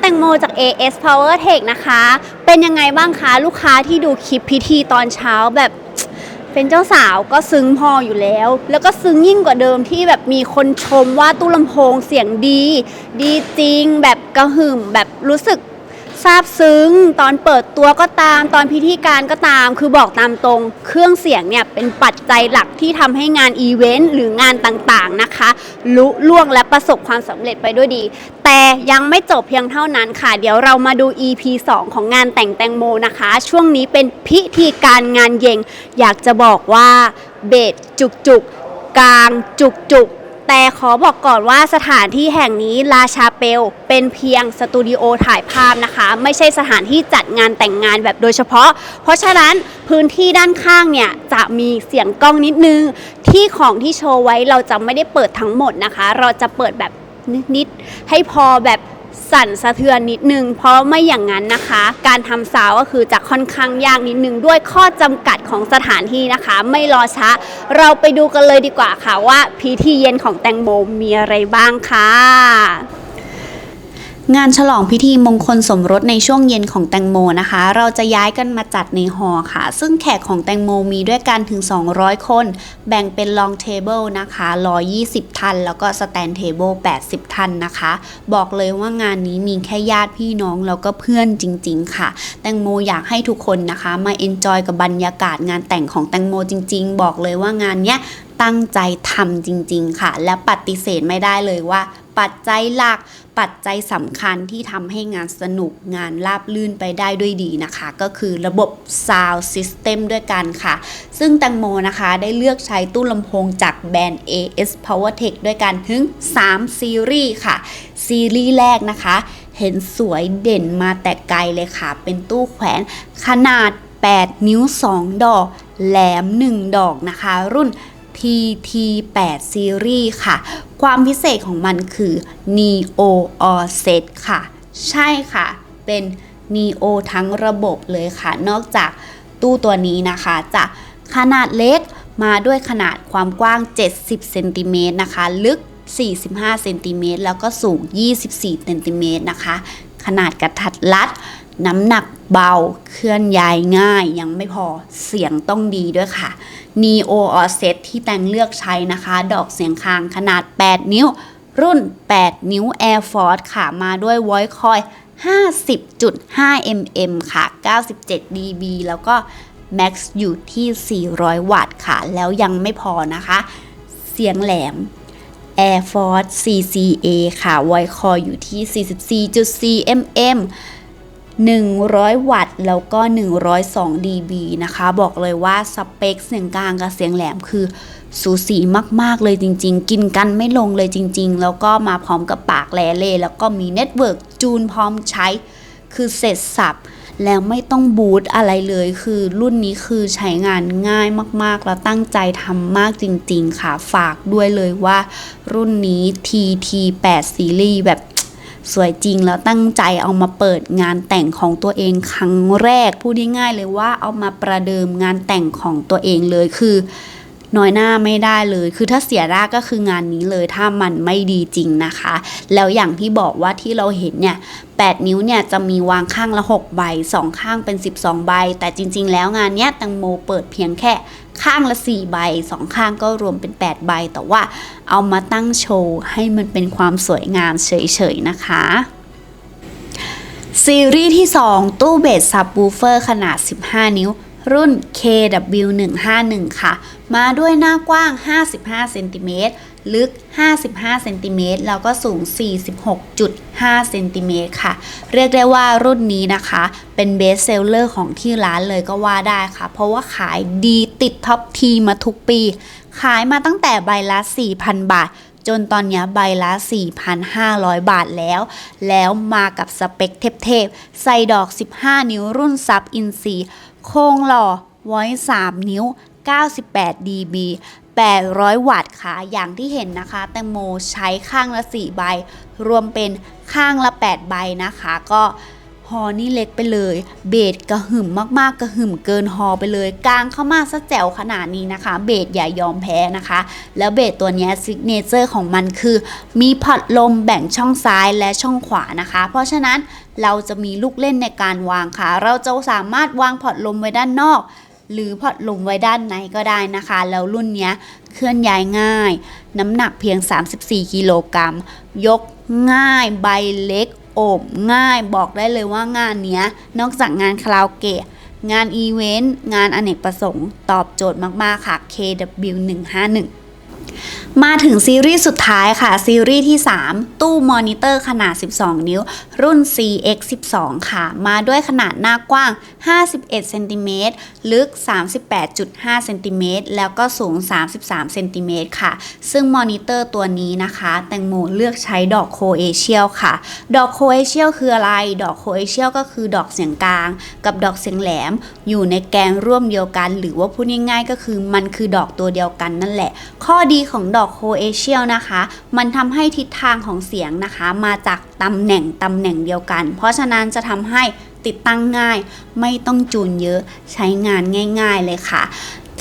แตงโมจาก AS Power Tech นะคะ เป็นยังไงบ้างคะ ลูกค้าที่ดูคลิปพิธีตอนเช้าแบบเป็นเจ้าสาวก็ซึ้งพออยู่แล้ว แล้วก็ซึ้งยิ่งกว่าเดิมที่แบบมีคนชมว่าตู้ลำโพงเสียงดี ดีจริงแบบกระหึ่มแบบรู้สึก ซาบซึ้ง ตอนเปิดตัวก็ตาม ตอนพิธีการก็ตาม คือบอกตามตรง เครื่องเสียงเนี่ยเป็นปัจจัยหลักที่ทำให้งานอีเวนต์หรืองานต่างๆนะคะลุล่วงและประสบความสำเร็จไปด้วยดี แต่ยังไม่จบเพียงเท่านั้นค่ะ เดี๋ยวเรามาดู EP 2 ของงานแต่งแตงโมนะคะ ช่วงนี้เป็นพิธีการงานเย็งอยากจะบอกว่าเบสจุกจุกกลางจุกจุก แต่ขอบอกก่อนว่าสถานที่แห่งนี้ราชาเปลเป็นเพียงสตูดิโอถ่ายภาพนะคะ ไม่ใช่สถานที่จัดงานแต่งงานแบบโดยเฉพาะ เพราะฉะนั้นพื้นที่ด้านข้างเนี่ยจะมีเสียงกล้องนิดนึง ที่ของที่โชว์ไว้เราจะไม่ได้เปิดทั้งหมดนะคะ เราจะเปิดแบบนิดๆให้พอแบบ สั่นสะเทือนนิดนึง เพราะไม่อย่างนั้นนะคะ การทำซาวก็คือจะค่อนข้างยากนิดนึง ด้วยข้อจำกัดของสถานที่นะคะ ไม่รอช้า เราไปดูกันเลยดีกว่าค่ะว่าพิธีเย็นของแตงโมมีอะไรบ้างค่ะ งานฉลองพิธีมงคลสมรสในช่วงเย็นของแตงโมนะคะ เราจะย้ายกันมาจัดในหอค่ะ ซึ่งแขกของแตงโมมีด้วยกันถึง 200 คน แบ่งเป็น long table นะคะ 120 ท่าน แล้วก็ stand table 80 ท่านนะคะ บอกเลยว่างานนี้มีแค่ญาติพี่น้อง แล้วก็เพื่อนจริง ๆ ค่ะ แตงโมอยากให้ทุกคนนะคะ มา enjoy กับบรรยากาศงานแต่งของแตงโมจริง ๆ บอกเลยว่างานเนี้ยตั้งใจทำจริง ๆ ค่ะ และปฏิเสธไม่ได้เลยว่า ปัจจัยหลัก ปัจจัยสำคัญที่ทำให้งานสนุกงานราบลื่นไปได้ด้วยดีนะคะ ก็คือระบบ Sound System ด้วยกันค่ะ ซึ่งแตงโมนะคะได้เลือกใช้ตู้ลำโพงจากแบรนด์ AS PowerTech ด้วยกันถึง 3 ซีรีส์ค่ะ ซีรีส์แรกนะคะ เห็นสวยเด่นมาแต่ไกลเลยค่ะ เป็นตู้แขวนขนาด 8 นิ้ว 2 ดอก แหลม 1 ดอกนะคะ รุ่น PT8 Series ค่ะ ความพิเศษของมันคือ Neo All Set ค่ะ ใช่ค่ะ เป็น Neo ทั้งระบบเลยค่ะ นอกจากตู้ตัวนี้นะคะจะขนาดเล็กมาด้วยขนาดความกว้าง 70 เซนติเมตรนะคะ ลึก 45 เซนติเมตรแล้วก็สูง 24 เซนติเมตรนะคะ ขนาดกระทัดรัด น้ำหนักเบา เคลื่อนย้ายง่ายยังไม่พอเสียงต้องดีด้วยค่ะ Neo Offset ที่แตงเลือกใช้นะคะ ดอกเสียงคางขนาด 8 นิ้ว รุ่น 8 นิ้ว Air Force ค่ะ มาด้วย Voice Coil 50.5 mm ค่ะ 97 dB แล้วก็ Max อยู่ที่ 400 วัตต์ค่ะ แล้วยังไม่พอนะคะ เสียงแหลม Air Force CCA ค่ะ Voice Coil อยู่ที่ 44.4 mm 100 วัตต์ แล้วก็ 102 dB นะคะ บอกเลยว่าสเปคเสียงกลางกับเสียงแหลมคือสูสีมาก ๆ เลยจริง ๆ กินกันไม่ลงเลยจริง ๆ แล้วก็มาพร้อมกับปากแลเล่แล้วก็มีเน็ตเวิร์กจูนพร้อมใช้ คือเสร็จสับ แล้วไม่ต้องบูตอะไรเลย คือรุ่นนี้คือใช้งานง่ายมาก ๆ แล้วตั้งใจทำมากจริง ๆ ค่ะ ฝากด้วยเลยว่า รุ่นนี้ TT8 Series แบบ สวยจริงแล้วตั้งใจเอามาเปิดงานแต่งของตัวเองครั้งแรกพูดง่ายๆเลยว่าเอามาประเดิมงานแต่งของตัวเองเลยคือ น้อยหน้าไม่ได้เลย คือถ้าเสียหน้าก็คืองานนี้เลยถ้ามันไม่ดีจริงนะคะ แล้วอย่างที่บอกว่าที่เราเห็นเนี่ย8 นิ้วเนี่ยจะมีวางข้างละ 6 ใบ 2 ข้างเป็น 12 ใบ แต่จริง ๆ แล้วงานเนี้ยตังโมเปิดเพียงแค่ข้างละ 4 ใบ 2 ข้างก็รวมเป็น 8 ใบ แต่ว่าเอามาตั้งโชว์ให้มันเป็นความสวยงามเฉย ๆ นะคะซีรีส์ที่ 2 ตู้เบสซับวูเฟอร์ขนาด 15 นิ้ว รุ่น KW151 ค่ะ มาด้วยหน้ากว้าง 55 เซนติเมตร ลึก 55 เซนติเมตร แล้วก็สูง 46.5 เซนติเมตรค่ะ เรียกได้ว่ารุ่นนี้นะคะ เป็นเบสเซลเลอร์ของที่ร้านเลยก็ว่าได้ค่ะ เพราะว่าขายดีติดท็อปทีมาทุกปี ขายมาตั้งแต่ใบละ 4,000 บาทจนตอนนี้ใบละ 4,500 บาทแล้ว แล้วมากับสเปคเทพๆ ใส่ดอก 15 นิ้วรุ่นซับอินซี โครงหล่อไว้ 3 นิ้ว 98 dB 800 วัตต์ค่ะ อย่างที่เห็นนะคะ แตงโมใช้ข้างละ 4 ใบ รวมเป็นข้างละ 8 ใบนะคะ ก็ ฮอนี่เล็กไปเลย เบสกระหึ่มมากๆกระหึ่มเกินฮอไปเลย กลางเข้ามาซะแจ๋วขนาดนี้นะคะ เบสอย่ายอมแพ้นะคะ แล้วเบสตัวนี้ซิกเนเจอร์ของมันคือ มีพอดลมแบ่งช่องซ้ายและช่องขวานะคะ เพราะฉะนั้นเราจะมีลูกเล่นในการวางค่ะ เราจะสามารถวางพอดลมไว้ด้านนอก หรือพอดลมไว้ด้านในก็ได้นะคะ แล้วรุ่นนี้เคลื่อนย้ายง่าย น้ำหนักเพียง 34 กิโลกรัม ยกง่าย ใบเล็ก โอบง่ายบอกได้เลยว่างานเนี้ย นอกจากงานคาราโอเกะงานอีเวนต์งานอเนกประสงค์ ตอบโจทย์มาก ๆ ค่ะ KW151 มาถึงซีรีส์สุดท้ายค่ะ ซีรีส์ที่ 3 ตู้มอนิเตอร์ขนาด 12 นิ้ว รุ่น CX12 ค่ะ มาด้วยขนาดหน้ากว้าง 51 เซนติเมตร ลึก 38.5 เซนติเมตร แล้วก็สูง 33 เซนติเมตรค่ะ ซึ่งมอนิเตอร์ตัวนี้นะคะ แตงโมเลือกใช้ดอกโคเอเชียลค่ะ ดอกโคเอเชียลคืออะไร ดอกโคเอเชียลก็คือดอกเสียงกลาง กับดอกเสียงแหลม อยู่ในแกนร่วมเดียวกัน หรือว่าพูดง่ายๆ ก็คือมันคือดอกตัวเดียวกันนั่นแหละ ข้อดีของดอกอกโคเอเชียลนะคะ มันทำให้ทิศทางของเสียงนะคะ มาจากตำแหน่งตำแหน่งเดียวกัน เพราะฉะนั้นจะทำให้ติดตั้งง่าย ไม่ต้องจูนเยอะใช้งานง่าย ๆเลยค่ะ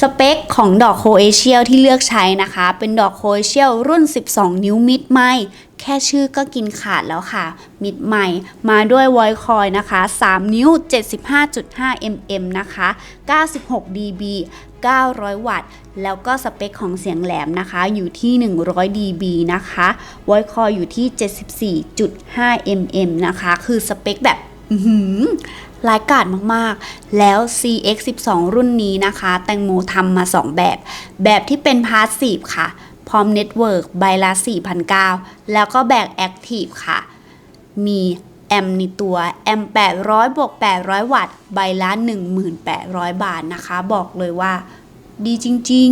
สเปคของดอกโคเอเชียลที่เลือกใช้นะคะ เป็นดอกโคเอเชียลรุ่น 12 นิ้วมิดไมค์แค่ชื่อก็กินขาดแล้วค่ะ มิดไมค์มาด้วยไวคอยนะคะ 3 นิ้ว 75.5 mm นะคะ 96 dB 900 วัตต์ แล้วก็สเปคของเสียงแหลมนะคะอยู่ที่ 100 dB นะคะไวคอยอยู่ที่ 74.5 mm นะคะ คือสเปคแบบอื้อหือรายกาดมากๆ แล้ว CX12 รุ่นนี้นะคะ แตงโมทำมา 2 แบบ แบบที่เป็นพาสซีฟค่ะ พร้อมเน็ตเวิร์กใบละ4,900แล้วก็แบบแอคทีฟค่ะ มี แอมในตัว แอม 800 บวก 800 วัตต์ ใบละ 1,800 บาทนะคะ บอกเลยว่า ดีจริง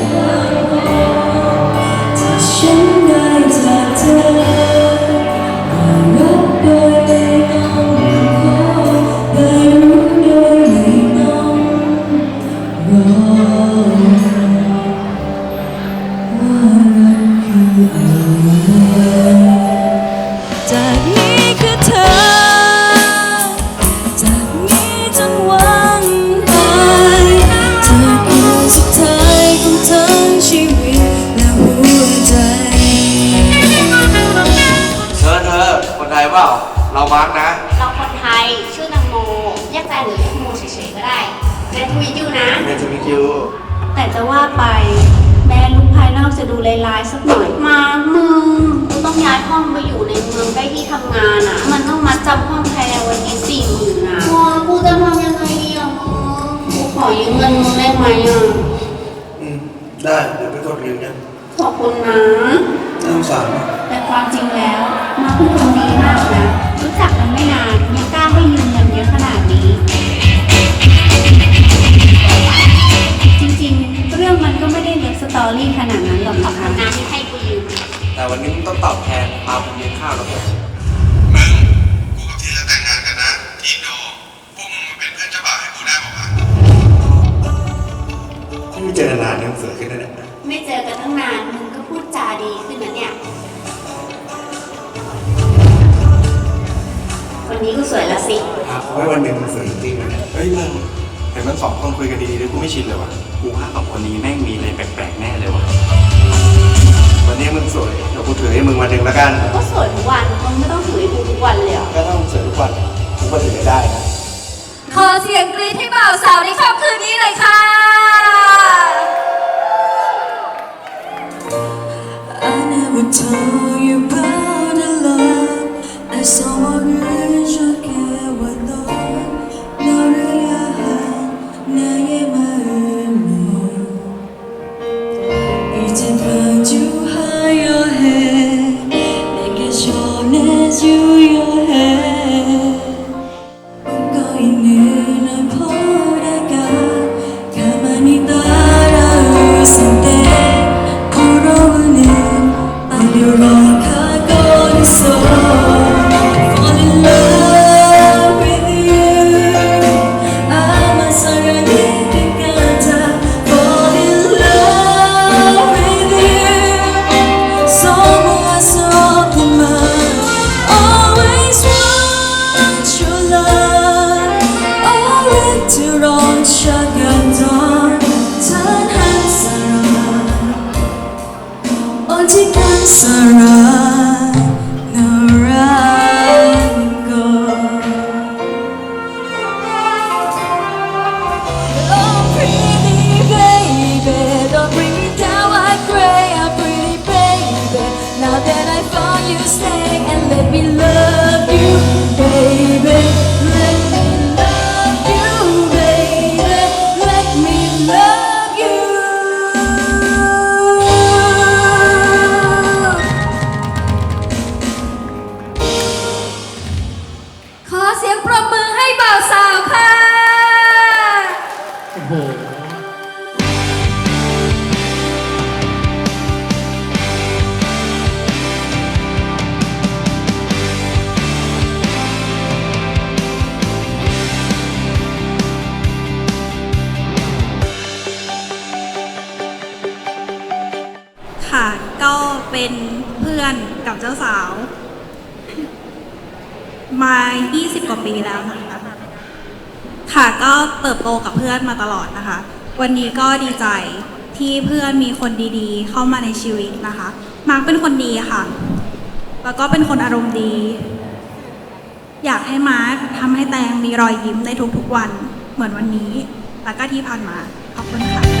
ๆ ลายๆสักหน่อยมามึงกูต้องย้ายห้องไปอยู่ในเมืองใกล้ที่ทำงาน ดจาดีขึ้นนะเนี่ย วันนี้ก็สวยละสิ ครับไว้วันหนึ่งมึงสวยจริงๆนะเนี่ยเฮ้ยมึงเห็นมันสองคนคุยกันดีๆด้วยกูไม่ชินเลยวะกูว่าสองคนนี้แม่งมีอะไรแปลกๆแน่เลยวะวันนี้มึงสวยเดี๋ยวกูถือให้มึงวันหนึ่งแล้วกัน ก็สวยทุกวันมึงไม่ต้องถือให้กูทุกวันเลยเหรอก็ถ้ามึงสวยทุกวันกูก็ถือให้ได้นะ ขอเสียงกรี๊ดให้บ่าวสาวในค่ำคืนนี้เลยค่ะ time. เจ้าสาว มา 20 กว่าปีแล้วนะคะ ค่ะก็เติบโตกับเพื่อนมาตลอดนะคะ วันนี้ก็ดีใจที่เพื่อนมีคนดีๆ เข้ามาในชีวิตนะคะ มาร์คเป็นคนดีค่ะ แล้วก็เป็นคนอารมณ์ดี อยากให้มาร์คทำให้แตงมีรอยยิ้มในทุกๆวัน เหมือนวันนี้ แล้วก็ที่ผ่านมา ขอบคุณค่ะ